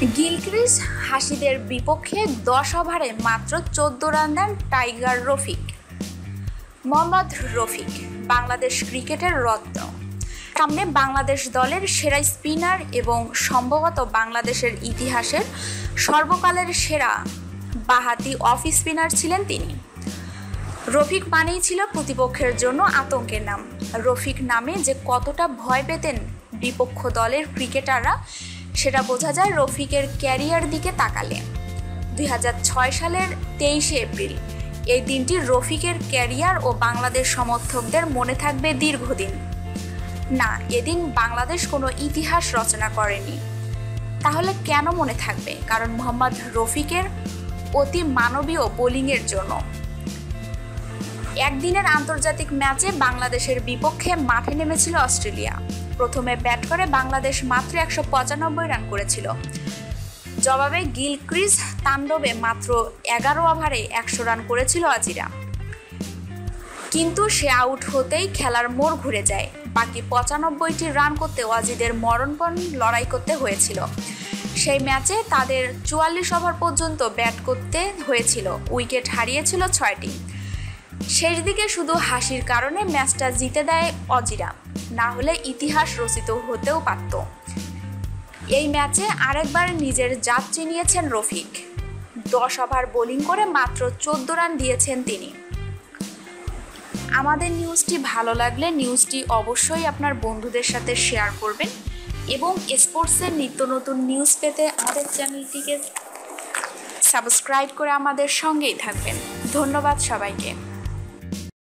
অজিদের বিপক্ষে দশ ওভারে মাত্র চোদ্দ রান দেন টাইগার রফিক। মোহাম্মদ রফিক, বাংলাদেশ ক্রিকেটের রত্ন। সামনে বাংলাদেশ দলের সেরা স্পিনার এবং সম্ভবত বাংলাদেশের ইতিহাসের সর্বকালের সেরা বাহাতি অফ স্পিনার ছিলেন তিনি। রফিক মানেই ছিল প্রতিপক্ষের জন্য আতঙ্কের নাম। রফিক নামে যে কতটা ভয় পেতেন বিপক্ষ দলের ক্রিকেটাররা সেটা বোঝা যায় রফিকের ক্যারিয়ার দিকে তাকালে। দুই হাজার ছয় সালের তেইশে এপ্রিল, এই দিনটি রফিকের ক্যারিয়ার ও বাংলাদেশ সমর্থকদের মনে থাকবে দীর্ঘদিন। না, এদিন বাংলাদেশ কোনো ইতিহাস রচনা করেনি। তাহলে কেন মনে থাকবে? কারণ মোহাম্মদ রফিকের অতি মানবীয় বোলিংয়ের জন্য। একদিনের আন্তর্জাতিক ম্যাচে বাংলাদেশের বিপক্ষে মাঠে নেমেছিল অস্ট্রেলিয়া। প্রথমে ব্যাট করে বাংলাদেশ মাত্র একশো পঁচানব্বই রান করেছিল। জবাবে গিলক্রিজ তাণ্ডবে মাত্র এগারো ওভারে একশো রান করেছিল আজিরা। কিন্তু সে আউট হতেই খেলার মোড় ঘুরে যায়। বাকি পঁচানব্বইটি রান করতে ওয়াজিদের মরণপণ লড়াই করতে হয়েছিল। সেই ম্যাচে তাদের চুয়াল্লিশ ওভার পর্যন্ত ব্যাট করতে হয়েছিল। উইকেট হারিয়েছিল ছয়টি। শেষ দিকে শুধু হাসির কারণে ম্যাচটা জিতে দেয় অজিরা। না হলে ইতিহাস রচিত হতেও পারত। এই ম্যাচে আরেকবার নিজের জাত চিনিয়েছেন রফিক। দশ ওভার বোলিং করে মাত্র চোদ্দ রান দিয়েছেন তিনি। আমাদের নিউজটি ভালো লাগলে নিউজটি অবশ্যই আপনার বন্ধুদের সাথে শেয়ার করবেন এবং স্পোর্টসের নিত্য নতুন নিউজ পেতে আমাদের চ্যানেলটিকে সাবস্ক্রাইব করে আমাদের সঙ্গেই থাকবেন। ধন্যবাদ সবাইকে।